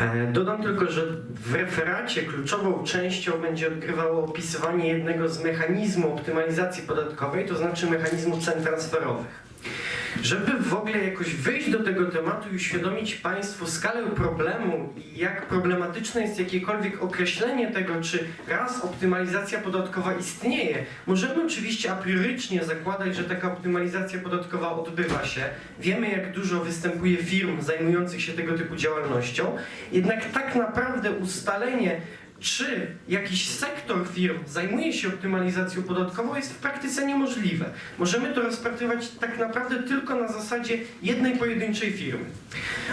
E, Dodam tylko, że w referacie kluczową częścią będzie odgrywało opisywanie jednego z mechanizmów optymalizacji podatkowej, to znaczy mechanizmu cen transferowych. Żeby w ogóle jakoś wyjść do tego tematu i uświadomić Państwu skalę problemu i jak problematyczne jest jakiekolwiek określenie tego, czy raz optymalizacja podatkowa istnieje, możemy oczywiście a priorycznie zakładać, że taka optymalizacja podatkowa odbywa się. Wiemy, jak dużo występuje firm zajmujących się tego typu działalnością, jednak tak naprawdę ustalenie czy jakiś sektor firm zajmuje się optymalizacją podatkową jest w praktyce niemożliwe. Możemy to rozpatrywać tak naprawdę tylko na zasadzie jednej pojedynczej firmy.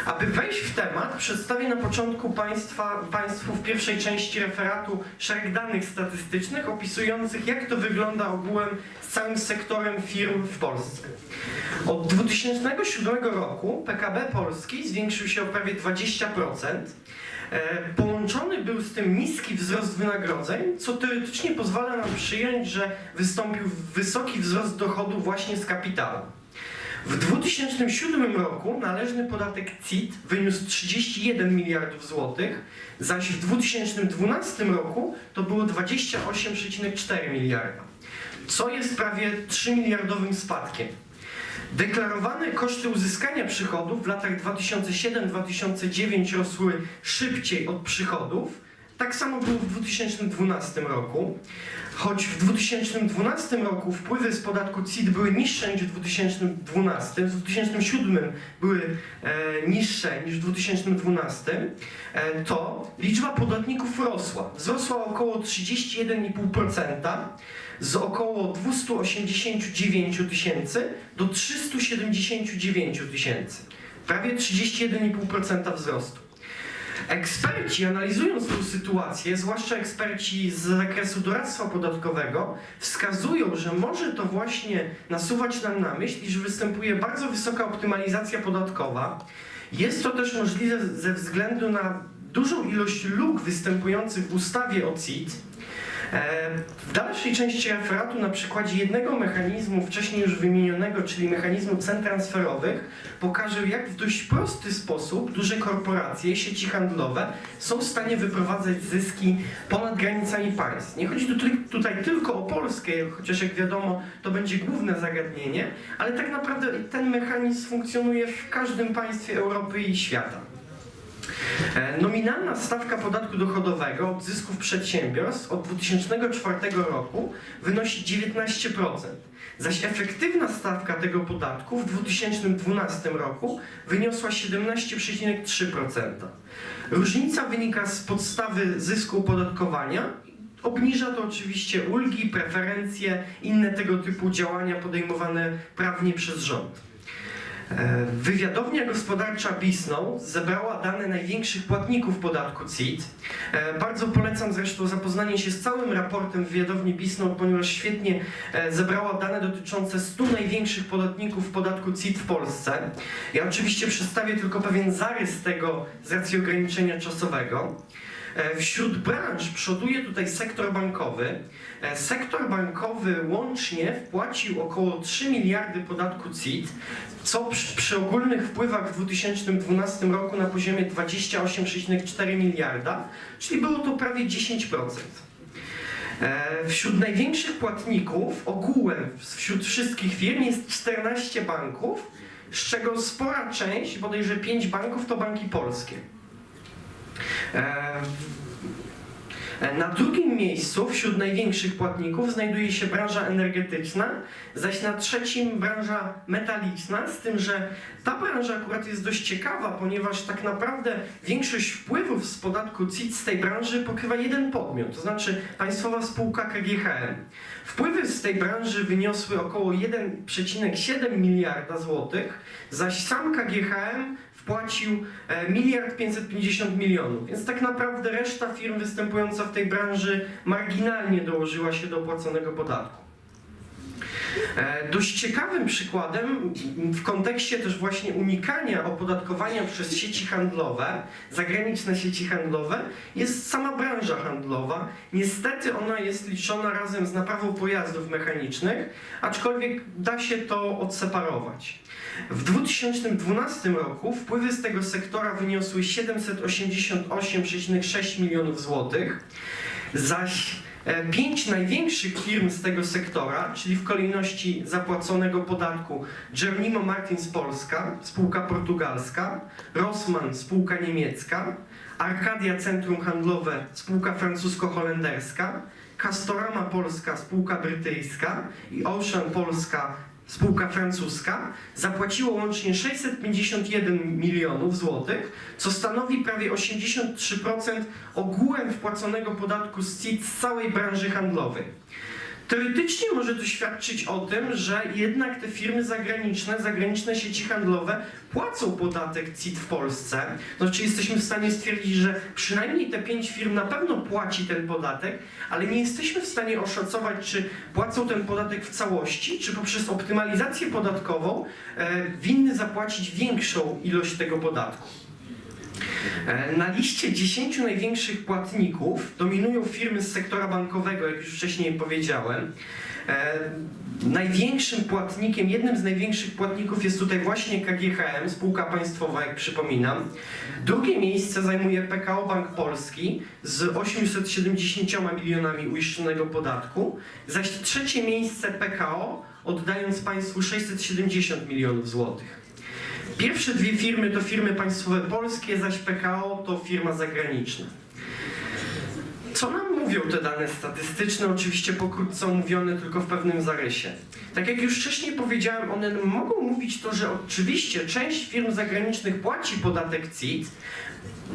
Aby wejść w temat, przedstawię na początku państwa, Państwu w pierwszej części referatu szereg danych statystycznych opisujących, jak to wygląda ogółem z całym sektorem firm w Polsce. Od 2007 roku PKB Polski zwiększył się o prawie 20%. E, Połączony był z tym niski wzrost wynagrodzeń, co teoretycznie pozwala nam przyjąć, że wystąpił wysoki wzrost dochodu właśnie z kapitału. W 2007 roku należny podatek CIT wyniósł 31 miliardów złotych, zaś w 2012 roku to było 28,4 miliarda, co jest prawie 3 miliardowym spadkiem. Deklarowane koszty uzyskania przychodów w latach 2007-2009 rosły szybciej od przychodów. Tak samo było w 2012 roku. Choć w 2012 roku wpływy z podatku CIT były niższe niż w 2012, w 2007 były e, niższe niż w 2012, e, to liczba podatników rosła. Wzrosła około 31,5% z około 289 tysięcy do 379 tysięcy. Prawie 31,5% wzrostu. Eksperci analizując tę sytuację, zwłaszcza eksperci z zakresu doradztwa podatkowego, wskazują, że może to właśnie nasuwać nam na myśl, iż występuje bardzo wysoka optymalizacja podatkowa. Jest to też możliwe ze względu na dużą ilość luk występujących w ustawie o CIT, W dalszej części referatu na przykładzie jednego mechanizmu wcześniej już wymienionego, czyli mechanizmu cen transferowych, pokażę jak w dość prosty sposób duże korporacje, sieci handlowe są w stanie wyprowadzać zyski ponad granicami państw. Nie chodzi tu, tyl- tutaj tylko o Polskę, chociaż jak wiadomo to będzie główne zagadnienie, ale tak naprawdę ten mechanizm funkcjonuje w każdym państwie Europy i świata. E, Nominalna stawka podatku dochodowego od zysków przedsiębiorstw od 2004 roku wynosi 19%, zaś efektywna stawka tego podatku w 2012 roku wyniosła 17,3%. Różnica wynika z podstawy zysku opodatkowania. Obniża to oczywiście ulgi, preferencje, inne tego typu działania podejmowane prawnie przez rząd. E, Wywiadownia gospodarcza Bisnow zebrała dane największych płatników podatku CIT. E, Bardzo polecam zresztą zapoznanie się z całym raportem wywiadowni Bisnow, ponieważ świetnie e, zebrała dane dotyczące 100 największych podatników podatku CIT w Polsce. Ja oczywiście przedstawię tylko pewien zarys tego z racji ograniczenia czasowego. E, Wśród branż przoduje tutaj sektor bankowy. E, Sektor bankowy łącznie wpłacił około 3 miliardy podatku CIT, co przy, ogólnych wpływach w 2012 roku na poziomie 28,4 miliarda, czyli było to prawie 10%. E, Wśród największych płatników ogółem wśród wszystkich firm jest 14 banków, z czego spora część, bodajże 5 banków to banki polskie. Na drugim miejscu wśród największych płatników znajduje się branża energetyczna, zaś na trzecim branża metaliczna, z tym, że ta branża akurat jest dość ciekawa, ponieważ tak naprawdę większość wpływów z podatku CIT z tej branży pokrywa jeden podmiot, to znaczy państwowa spółka KGHM. Wpływy z tej branży wyniosły około 1,7 miliarda złotych, zaś sam KGHM wpłacił e, miliard 550 milionów, więc tak naprawdę reszta firm występująca w tej branży marginalnie dołożyła się do opłaconego podatku. E, Dość ciekawym przykładem w kontekście też właśnie unikania opodatkowania przez sieci handlowe, zagraniczne sieci handlowe, jest sama branża handlowa. Niestety ona jest liczona razem z naprawą pojazdów mechanicznych, aczkolwiek da się to odseparować. W 2012 roku wpływy z tego sektora wyniosły 788,6 milionów złotych, zaś pięć największych firm z tego sektora, czyli w kolejności zapłaconego podatku Geronimo Martins Polska, spółka portugalska, Rossmann, spółka niemiecka, Arcadia Centrum Handlowe, spółka francusko-holenderska, Castorama Polska, spółka brytyjska i Ocean Polska, spółka francuska, zapłaciło łącznie 651 milionów złotych, co stanowi prawie 83% ogółem wpłaconego podatku z CIT z całej branży handlowej. Teoretycznie może to świadczyć o tym, że jednak te firmy zagraniczne, zagraniczne sieci handlowe płacą podatek CIT w Polsce. Znaczy jesteśmy w stanie stwierdzić, że przynajmniej te pięć firm na pewno płaci ten podatek, ale nie jesteśmy w stanie oszacować, czy płacą ten podatek w całości, czy poprzez optymalizację podatkową e, winny zapłacić większą ilość tego podatku. E, Na liście 10 największych płatników dominują firmy z sektora bankowego, jak już wcześniej powiedziałem. E, Największym płatnikiem, jednym z największych płatników jest tutaj właśnie KGHM, spółka państwowa, jak przypominam. Drugie miejsce zajmuje PKO Bank Polski z 870 milionami uiszczonego podatku, zaś trzecie miejsce PKO, oddając państwu 670 milionów złotych. Pierwsze dwie firmy to firmy państwowe polskie, zaś PKO to firma zagraniczna. Co nam mówią te dane statystyczne? Oczywiście pokrótce omówione tylko w pewnym zarysie. Tak jak już wcześniej powiedziałem, one mogą mówić to, że oczywiście część firm zagranicznych płaci podatek CIT.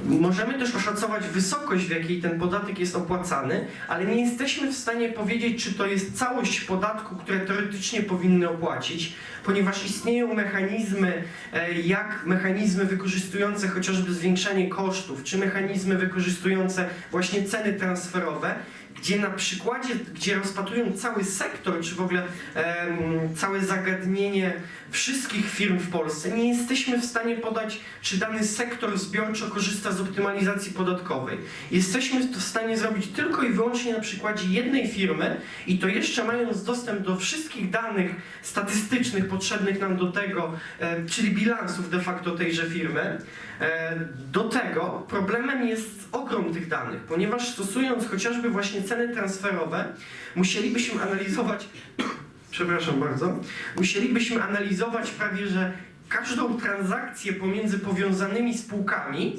Możemy też oszacować wysokość, w jakiej ten podatek jest opłacany, ale nie jesteśmy w stanie powiedzieć, czy to jest całość podatku, które teoretycznie powinny opłacić, ponieważ istnieją mechanizmy, e, jak mechanizmy wykorzystujące chociażby zwiększanie kosztów, czy mechanizmy wykorzystujące właśnie ceny transferowe, gdzie na przykładzie, gdzie rozpatrują cały sektor, czy w ogóle em, całe zagadnienie wszystkich firm w Polsce, nie jesteśmy w stanie podać, czy dany sektor zbiorczo korzysta z optymalizacji podatkowej. Jesteśmy to w stanie zrobić tylko i wyłącznie na przykładzie jednej firmy i to jeszcze mając dostęp do wszystkich danych statystycznych potrzebnych nam do tego, e, czyli bilansów de facto tejże firmy. E, Do tego problemem jest ogrom tych danych, ponieważ stosując chociażby właśnie ceny transferowe, musielibyśmy analizować, przepraszam bardzo, musielibyśmy analizować prawie, że każdą transakcję pomiędzy powiązanymi spółkami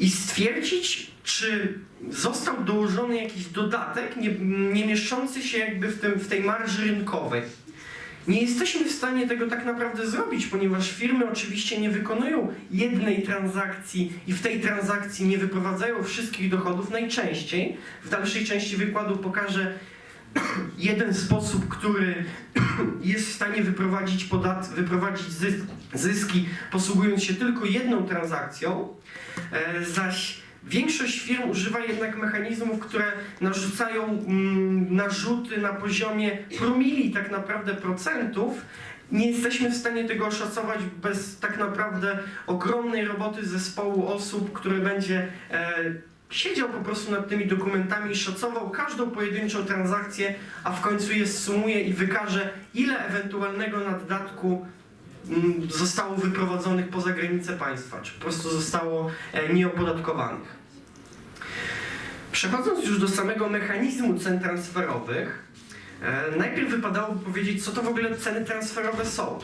i stwierdzić, czy został dołożony jakiś dodatek nie, nie mieszczący się jakby w, tym, w tej marży rynkowej. Nie jesteśmy w stanie tego tak naprawdę zrobić, ponieważ firmy oczywiście nie wykonują jednej transakcji i w tej transakcji nie wyprowadzają wszystkich dochodów. Najczęściej w dalszej części wykładu pokażę jeden sposób, który jest w stanie wyprowadzić, podat, wyprowadzić zysk, zyski, posługując się tylko jedną transakcją, e, zaś Większość firm używa jednak mechanizmów, które narzucają mm, narzuty na poziomie promili tak naprawdę procentów. Nie jesteśmy w stanie tego oszacować bez tak naprawdę ogromnej roboty zespołu osób, który będzie e, siedział po prostu nad tymi dokumentami i szacował każdą pojedynczą transakcję, a w końcu je sumuje i wykaże, ile ewentualnego naddatku zostało wyprowadzonych poza granice państwa, czy po prostu zostało e, nieopodatkowanych. Przechodząc już do samego mechanizmu cen transferowych, e, najpierw wypadałoby powiedzieć, co to w ogóle ceny transferowe są.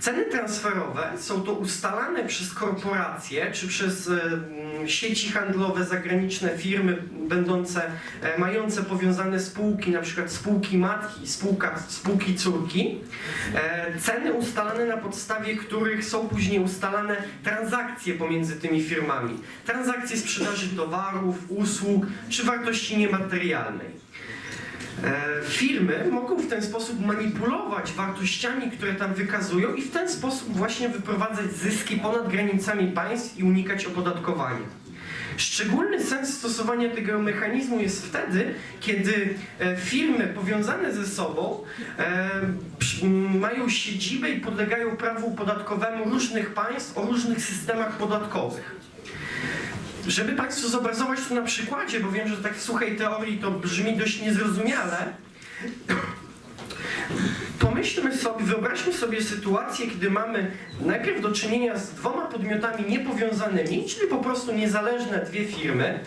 Ceny transferowe są to ustalane przez korporacje czy przez e, m, sieci handlowe, zagraniczne firmy będące, e, mające powiązane spółki, na przykład spółki matki, spółka, spółki córki. E, Ceny ustalane na podstawie których są później ustalane transakcje pomiędzy tymi firmami. Transakcje sprzedaży towarów, usług czy wartości niematerialnej. E, Firmy mogą w ten sposób manipulować wartościami, które tam wykazują i w ten sposób właśnie wyprowadzać zyski ponad granicami państw i unikać opodatkowania. Szczególny sens stosowania tego mechanizmu jest wtedy, kiedy e, firmy powiązane ze sobą e, mają siedzibę i podlegają prawu podatkowemu różnych państw o różnych systemach podatkowych. Żeby Państwu zobrazować to na przykładzie, bo wiem, że tak w suchej teorii to brzmi dość niezrozumiale, Pomyślmy sobie, wyobraźmy sobie sytuację, kiedy mamy najpierw do czynienia z dwoma podmiotami niepowiązanymi, czyli po prostu niezależne dwie firmy.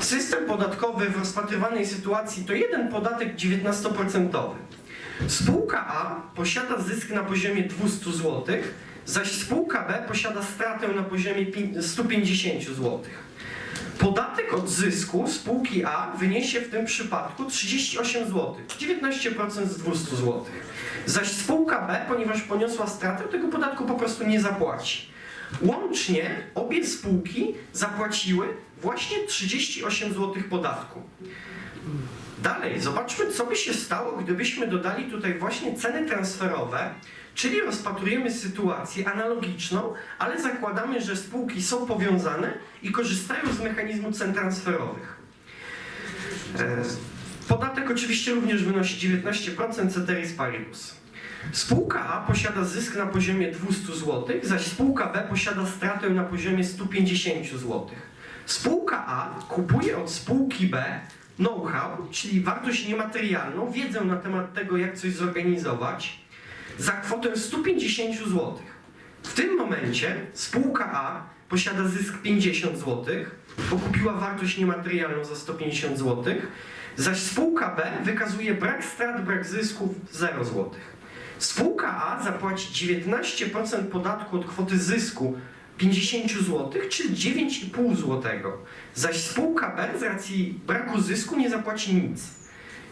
System podatkowy w rozpatrywanej sytuacji to jeden podatek 19%. Spółka A posiada zysk na poziomie 200 zł, zaś spółka B posiada stratę na poziomie pi- 150 zł. Podatek od zysku spółki A wyniesie w tym przypadku 38 zł, 19% z 200 zł. Zaś spółka B, ponieważ poniosła stratę, tego podatku po prostu nie zapłaci. Łącznie obie spółki zapłaciły właśnie 38 zł podatku. Dalej, zobaczmy, co by się stało, gdybyśmy dodali tutaj właśnie ceny transferowe, czyli rozpatrujemy sytuację analogiczną, ale zakładamy, że spółki są powiązane i korzystają z mechanizmu cen transferowych. E, Podatek oczywiście również wynosi 19% ceteris paribus. Spółka A posiada zysk na poziomie 200 zł, zaś spółka B posiada stratę na poziomie 150 zł. Spółka A kupuje od spółki B know-how, czyli wartość niematerialną, wiedzę na temat tego, jak coś zorganizować, za kwotę 150 zł. W tym momencie spółka A posiada zysk 50 zł, bo kupiła wartość niematerialną za 150 zł, zaś spółka B wykazuje brak strat, brak zysków 0 zł. Spółka A zapłaci 19% podatku od kwoty zysku 50 zł, czyli 9,5 zł. Zaś spółka B z racji braku zysku nie zapłaci nic.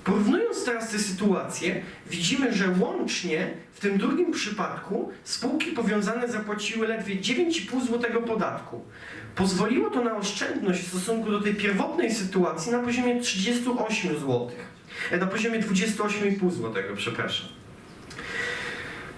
Porównując teraz te sytuacje, widzimy, że łącznie w tym drugim przypadku spółki powiązane zapłaciły ledwie 9,5 zł podatku. Pozwoliło to na oszczędność w stosunku do tej pierwotnej sytuacji na poziomie 38 zł. E, Na poziomie 28,5 zł, przepraszam.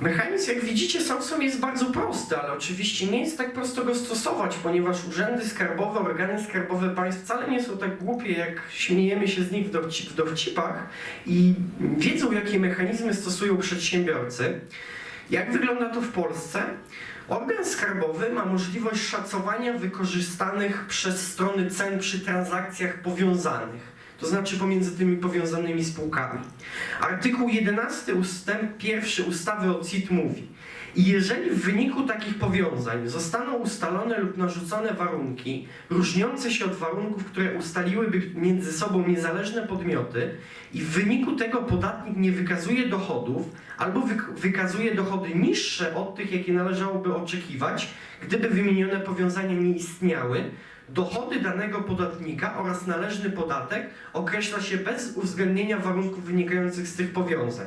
Mechanizm, jak widzicie, sam w sobie jest bardzo prosty, ale oczywiście nie jest tak prosto go stosować, ponieważ urzędy skarbowe, organy skarbowe państw wcale nie są tak głupie, jak śmiejemy się z nich w, dowci- w dowcipach i wiedzą, jakie mechanizmy stosują przedsiębiorcy. Jak wygląda to w Polsce? Organ skarbowy ma możliwość szacowania wykorzystanych przez strony cen przy transakcjach powiązanych to znaczy pomiędzy tymi powiązanymi spółkami. Artykuł 11 ustęp 1 ustawy o CIT mówi i jeżeli w wyniku takich powiązań zostaną ustalone lub narzucone warunki różniące się od warunków, które ustaliłyby między sobą niezależne podmioty i w wyniku tego podatnik nie wykazuje dochodów albo wyk- wykazuje dochody niższe od tych, jakie należałoby oczekiwać, gdyby wymienione powiązania nie istniały, dochody danego podatnika oraz należny podatek określa się bez uwzględnienia warunków wynikających z tych powiązań.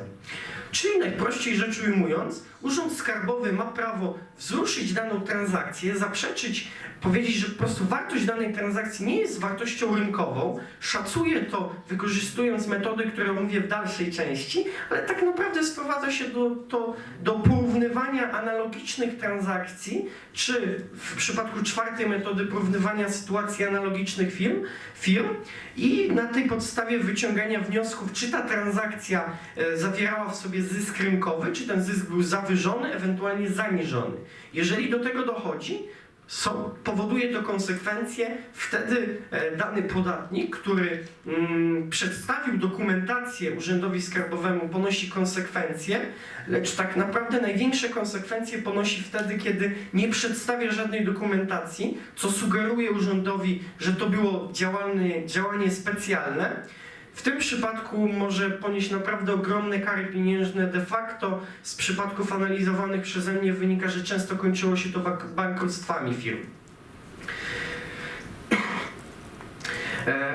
Czyli najprościej rzecz ujmując, Urząd Skarbowy ma prawo wzruszyć daną transakcję, zaprzeczyć, powiedzieć, że po prostu wartość danej transakcji nie jest wartością rynkową, szacuje to wykorzystując metody, które omówię w dalszej części, ale tak naprawdę sprowadza się do, to, do porównywania analogicznych transakcji, czy w przypadku czwartej metody porównywania sytuacji analogicznych firm, firm i na tej podstawie wyciągania wniosków, czy ta transakcja e, zawierała w sobie zysk rynkowy, czy ten zysk był zawyżony, ewentualnie zaniżony. Jeżeli do tego dochodzi, są, powoduje to konsekwencje, wtedy e, dany podatnik, który mm, przedstawił dokumentację Urzędowi Skarbowemu, ponosi konsekwencje, lecz tak naprawdę największe konsekwencje ponosi wtedy, kiedy nie przedstawia żadnej dokumentacji, co sugeruje urzędowi, że to było działalne, działanie specjalne. W tym przypadku może ponieść naprawdę ogromne kary pieniężne. De facto z przypadków analizowanych przeze mnie wynika, że często kończyło się to bank- bankructwami firm. E,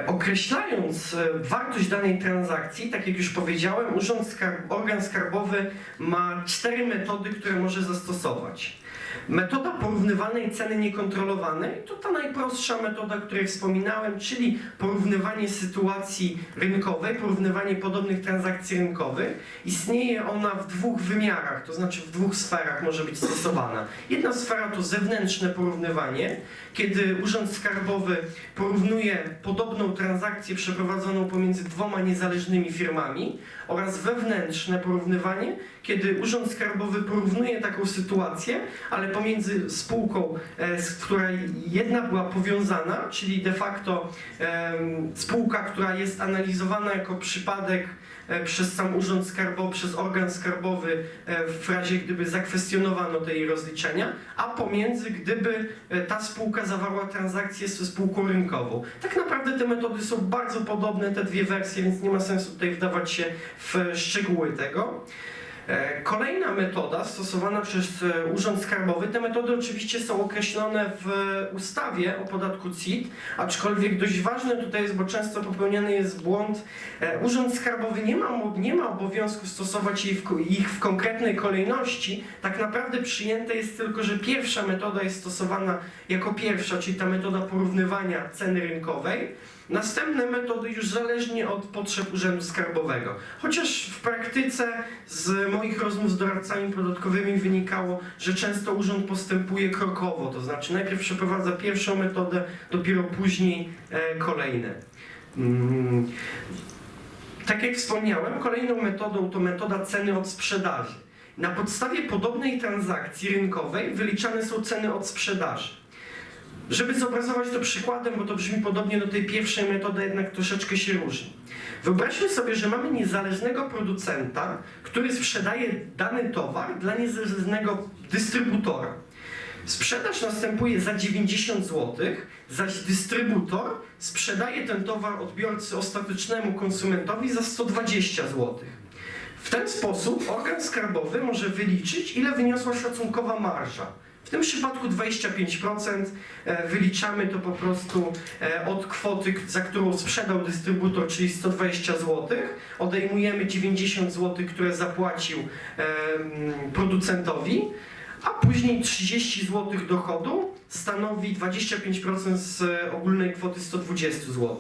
określając e, wartość danej transakcji, tak jak już powiedziałem, Urząd Skarb, organ skarbowy ma cztery metody, które może zastosować. Metoda porównywalnej ceny niekontrolowanej to ta najprostsza metoda, o której wspominałem, czyli porównywanie sytuacji rynkowej, porównywanie podobnych transakcji rynkowych. Istnieje ona w dwóch wymiarach, to znaczy w dwóch sferach może być stosowana. Jedna sfera to zewnętrzne porównywanie, kiedy Urząd Skarbowy porównuje podobną transakcję przeprowadzoną pomiędzy dwoma niezależnymi firmami oraz wewnętrzne porównywanie, kiedy Urząd Skarbowy porównuje taką sytuację, ale pomiędzy spółką, e, z której jedna była powiązana, czyli de facto spółka, która jest analizowana jako przypadek przez sam Urząd Skarbowy, przez organ skarbowy e, w razie gdyby zakwestionowano te jej rozliczenia, a pomiędzy gdyby e, ta spółka zawarła transakcję ze spółką rynkową. Tak naprawdę te metody są bardzo podobne, te dwie wersje, więc nie ma sensu tutaj wdawać się w szczegóły tego. E, Kolejna metoda stosowana przez e, Urząd Skarbowy, te metody oczywiście są określone w ustawie o podatku CIT, aczkolwiek dość ważne tutaj jest, bo często popełniany jest błąd, e, Urząd Skarbowy nie ma, nie ma obowiązku stosować jej w, ich w konkretnej kolejności, tak naprawdę przyjęte jest tylko, że pierwsza metoda jest stosowana jako pierwsza, czyli ta metoda porównywania ceny rynkowej, Następne metody już zależnie od potrzeb Urzędu Skarbowego. Chociaż w praktyce z moich rozmów z doradcami podatkowymi wynikało, że często urząd postępuje krokowo, to znaczy najpierw przeprowadza pierwszą metodę, dopiero później e, kolejne. Mm. Tak jak wspomniałem, kolejną metodą to metoda ceny od sprzedaży. Na podstawie podobnej transakcji rynkowej wyliczane są ceny od sprzedaży. Żeby zobrazować to przykładem, bo to brzmi podobnie do tej pierwszej metody, jednak troszeczkę się różni. Wyobraźmy sobie, że mamy niezależnego producenta, który sprzedaje dany towar dla niezależnego dystrybutora. Sprzedaż następuje za 90 zł, zaś dystrybutor sprzedaje ten towar odbiorcy ostatecznemu konsumentowi za 120 zł. W ten sposób organ skarbowy może wyliczyć, ile wyniosła szacunkowa marża. W tym przypadku 25% e, wyliczamy to po prostu e, od kwoty, za którą sprzedał dystrybutor, czyli 120 zł. Odejmujemy 90 zł, które zapłacił producentowi, a później 30 zł dochodu stanowi 25% z e, ogólnej kwoty 120 zł.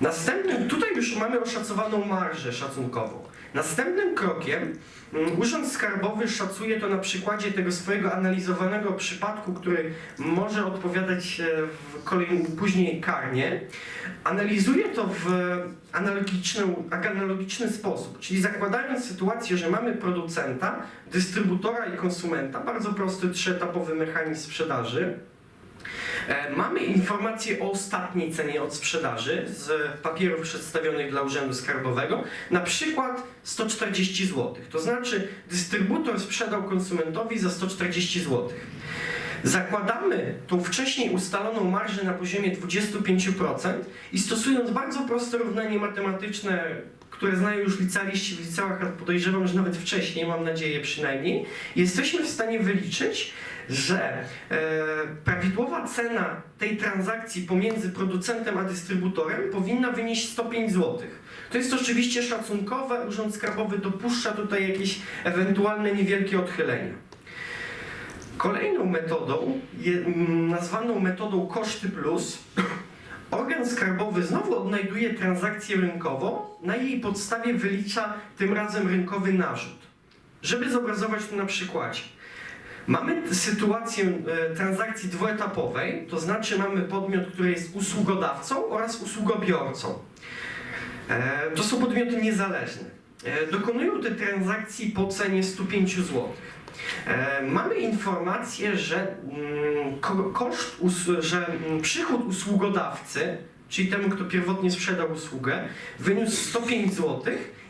Następnym, tutaj już mamy oszacowaną marżę szacunkową. Następnym krokiem mm, Urząd Skarbowy szacuje to na przykładzie tego swojego analizowanego przypadku, który może odpowiadać e, w kolei później karnie. Analizuje to w analogiczny, analogiczny sposób, czyli zakładając sytuację, że mamy producenta, dystrybutora i konsumenta, bardzo prosty trzyetapowy mechanizm sprzedaży. E, Mamy informacje o ostatniej cenie od sprzedaży z papierów przedstawionych dla Urzędu Skarbowego, na przykład 140 zł. To znaczy dystrybutor sprzedał konsumentowi za 140 zł. Zakładamy tą wcześniej ustaloną marżę na poziomie 25% i stosując bardzo proste równanie matematyczne, które znają już licealiści w liceach, podejrzewam, że nawet wcześniej, mam nadzieję przynajmniej, jesteśmy w stanie wyliczyć, że e, prawidłowa cena tej transakcji pomiędzy producentem a dystrybutorem powinna wynieść 105 zł. To jest oczywiście szacunkowe, Urząd Skarbowy dopuszcza tutaj jakieś ewentualne niewielkie odchylenia. Kolejną metodą, nazwaną metodą koszty plus, organ skarbowy znowu odnajduje transakcję rynkową, na jej podstawie wylicza tym razem rynkowy narzut. Żeby zobrazować to na przykładzie. Mamy sytuację e, transakcji dwuetapowej, to znaczy mamy podmiot, który jest usługodawcą oraz usługobiorcą. E, To są podmioty niezależne. E, Dokonują tej transakcji po cenie 105 zł. Mamy informację, że, mm, ko- koszt, że mm, przychód usługodawcy, czyli temu, kto pierwotnie sprzedał usługę, wyniósł 105 zł,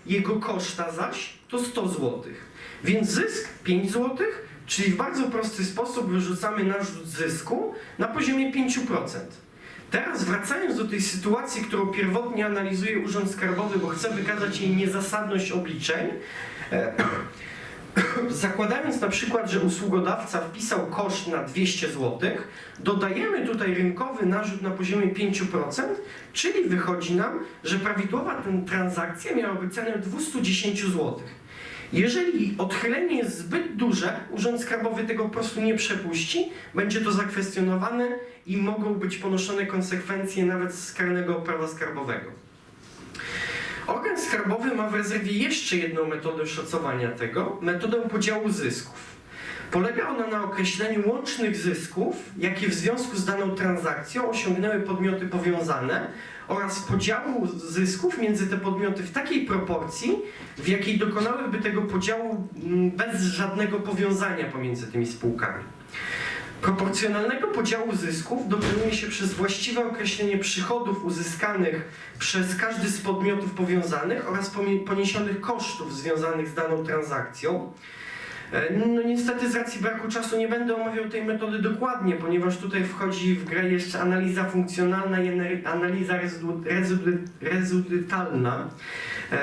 jego koszta zaś to 100 zł. Więc zysk 5 zł, czyli w bardzo prosty sposób wyrzucamy narzut zysku na poziomie 5%. Teraz wracając do tej sytuacji, którą pierwotnie analizuje Urząd Skarbowy, bo chce wykazać jej niezasadność obliczeń, e, zakładając na przykład, że usługodawca wpisał koszt na 200 zł, dodajemy tutaj rynkowy narzut na poziomie 5%, czyli wychodzi nam, że prawidłowa transakcja miałaby cenę 210 zł. Jeżeli odchylenie jest zbyt duże, Urząd Skarbowy tego po prostu nie przepuści, będzie to zakwestionowane i mogą być ponoszone konsekwencje nawet z karnego prawa skarbowego. Organ skarbowy ma w rezerwie jeszcze jedną metodę szacowania tego, metodę podziału zysków. Polega ona na określeniu łącznych zysków, jakie w związku z daną transakcją osiągnęły podmioty powiązane oraz podziału zysków między te podmioty w takiej proporcji, w jakiej dokonałyby tego podziału mm, bez żadnego powiązania pomiędzy tymi spółkami. Proporcjonalnego podziału zysków dokonuje się przez właściwe określenie przychodów uzyskanych przez każdy z podmiotów powiązanych oraz poniesionych kosztów związanych z daną transakcją. E, No niestety z racji braku czasu nie będę omawiał tej metody dokładnie, ponieważ tutaj wchodzi w grę jeszcze analiza funkcjonalna i analiza rezydu- rezydu- rezydentalna. E,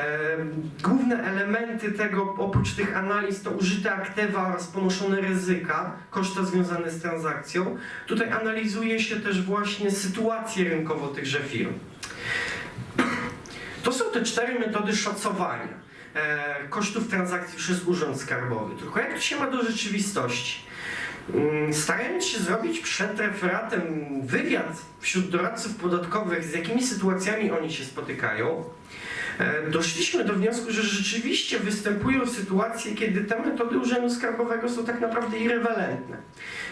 Główne elementy tego, oprócz tych analiz, to użyte aktywa oraz ponoszone ryzyka, koszta związane z transakcją. Tutaj analizuje się też właśnie sytuację rynkową tychże firm. To są te cztery metody szacowania kosztów transakcji przez Urząd Skarbowy. Tylko jak to się ma do rzeczywistości? Mm, Starając się zrobić przed referatem wywiad wśród doradców podatkowych, z jakimi sytuacjami oni się spotykają, e, doszliśmy do wniosku, że rzeczywiście występują sytuacje, kiedy te metody Urzędu Skarbowego są tak naprawdę irrelevantne.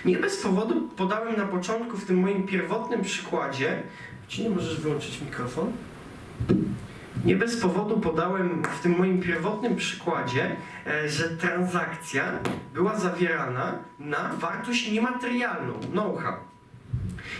Nie bez powodu podałem na początku w tym moim pierwotnym przykładzie. Czy nie możesz wyłączyć mikrofon? Nie bez powodu podałem w tym moim pierwotnym przykładzie, e, że transakcja była zawierana na wartość niematerialną, know-how.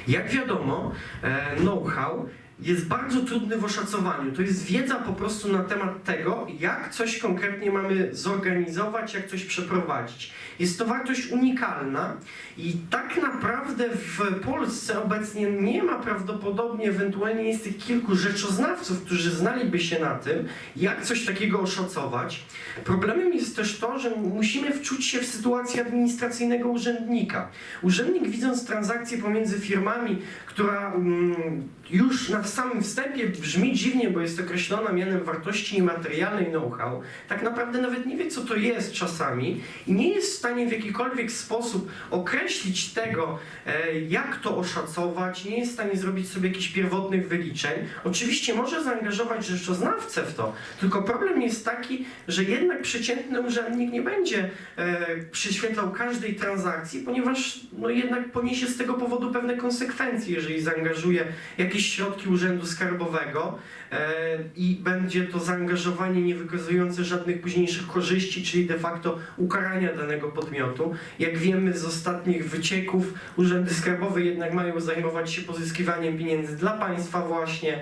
Jak wiadomo, e, know-how jest bardzo trudny w oszacowaniu. To jest wiedza po prostu na temat tego, jak coś konkretnie mamy zorganizować, jak coś przeprowadzić. Jest to wartość unikalna i tak naprawdę w Polsce obecnie nie ma prawdopodobnie, ewentualnie jest tych kilku rzeczoznawców, którzy znaliby się na tym, jak coś takiego oszacować. Problemem jest też to, że musimy wczuć się w sytuację administracyjnego urzędnika. Urzędnik widząc transakcję pomiędzy firmami, która mm, już na samym wstępie brzmi dziwnie, bo jest określona mianem wartości niematerialnej know-how, tak naprawdę nawet nie wie, co to jest czasami i nie jest w stanie w jakikolwiek sposób określić tego, e, jak to oszacować, nie jest w stanie zrobić sobie jakichś pierwotnych wyliczeń. Oczywiście może zaangażować rzeczoznawcę w to, tylko problem jest taki, że jednak przeciętny urzędnik nie będzie e, przyświetlał każdej transakcji, ponieważ no, jednak poniesie z tego powodu pewne konsekwencje, jeżeli zaangażuje jakieś środki urzędu skarbowego e, i będzie to zaangażowanie nie wykazujące żadnych późniejszych korzyści, czyli de facto ukarania danego podmiotu. Jak wiemy z ostatnich wycieków, urzędy skarbowe jednak mają zajmować się pozyskiwaniem pieniędzy dla państwa właśnie,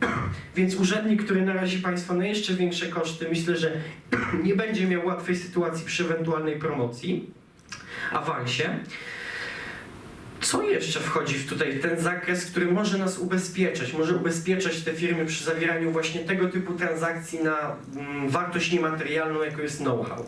więc urzędnik, który narazi państwa na jeszcze większe koszty, myślę, że nie będzie miał łatwej sytuacji przy ewentualnej promocji, awansie. Co jeszcze wchodzi w tutaj ten zakres, który może nas ubezpieczać? Może ubezpieczać te firmy przy zawieraniu właśnie tego typu transakcji na mm, wartość niematerialną, jaką jest know-how.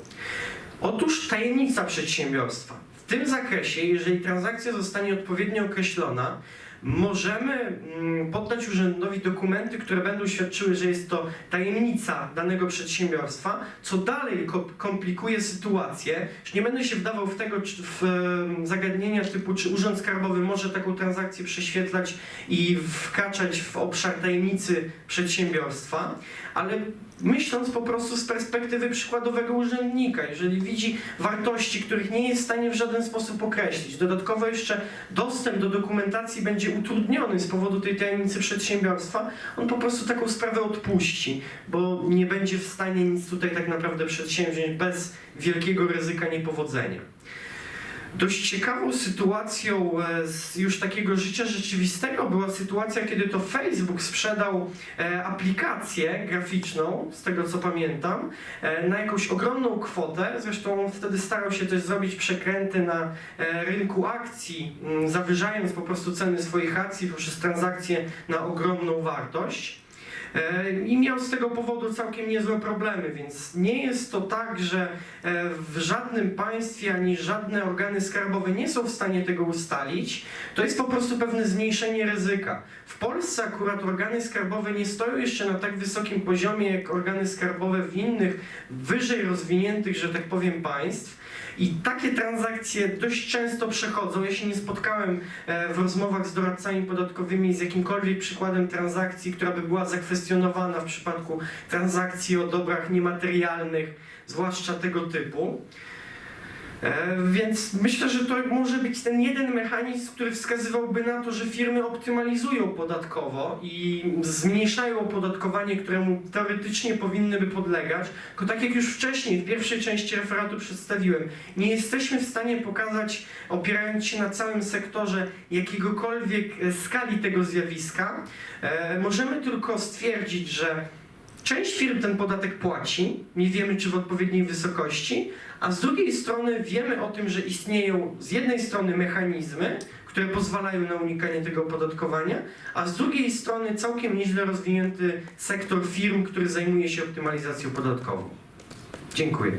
Otóż tajemnica przedsiębiorstwa. W tym zakresie, jeżeli transakcja zostanie odpowiednio określona, możemy mm, poddać urzędowi dokumenty, które będą świadczyły, że jest to tajemnica danego przedsiębiorstwa, co dalej ko- komplikuje sytuację. Już nie będę się wdawał w tego, w zagadnienia typu, czy Urząd Skarbowy może taką transakcję prześwietlać i wkraczać w obszar tajemnicy przedsiębiorstwa, ale myśląc po prostu z perspektywy przykładowego urzędnika, jeżeli widzi wartości, których nie jest w stanie w żaden sposób określić, dodatkowo jeszcze dostęp do dokumentacji będzie utrudniony z powodu tej tajemnicy przedsiębiorstwa, on po prostu taką sprawę odpuści, bo nie będzie w stanie nic tutaj tak naprawdę przedsięwziąć bez wielkiego ryzyka niepowodzenia. Dość ciekawą sytuacją e, z już takiego życia rzeczywistego była sytuacja, kiedy to Facebook sprzedał e, aplikację graficzną, z tego co pamiętam, e, na jakąś ogromną kwotę. Zresztą on wtedy starał się też zrobić przekręty na rynku akcji, zawyżając po prostu ceny swoich akcji poprzez transakcje na ogromną wartość. E, I miał z tego powodu całkiem niezłe problemy, więc nie jest to tak, że e, w żadnym państwie ani żadne organy skarbowe nie są w stanie tego ustalić. To jest po prostu pewne zmniejszenie ryzyka. W Polsce akurat organy skarbowe nie stoją jeszcze na tak wysokim poziomie jak organy skarbowe w innych, wyżej rozwiniętych, że tak powiem, państw. I takie transakcje dość często przechodzą. Ja się nie spotkałem e, w rozmowach z doradcami podatkowymi z jakimkolwiek przykładem transakcji, która by była zakwestionowana w przypadku transakcji o dobrach niematerialnych, zwłaszcza tego typu. E, Więc myślę, że to może być ten jeden mechanizm, który wskazywałby na to, że firmy optymalizują podatkowo i zmniejszają opodatkowanie, któremu teoretycznie powinny by podlegać. Tylko tak jak już wcześniej w pierwszej części referatu przedstawiłem, nie jesteśmy w stanie pokazać, opierając się na całym sektorze, jakiegokolwiek e, skali tego zjawiska. E, Możemy tylko stwierdzić, że Część firm ten podatek płaci, nie wiemy czy w odpowiedniej wysokości, a z drugiej strony wiemy o tym, że istnieją z jednej strony mechanizmy, które pozwalają na unikanie tego opodatkowania, a z drugiej strony całkiem nieźle rozwinięty sektor firm, który zajmuje się optymalizacją podatkową. Dziękuję.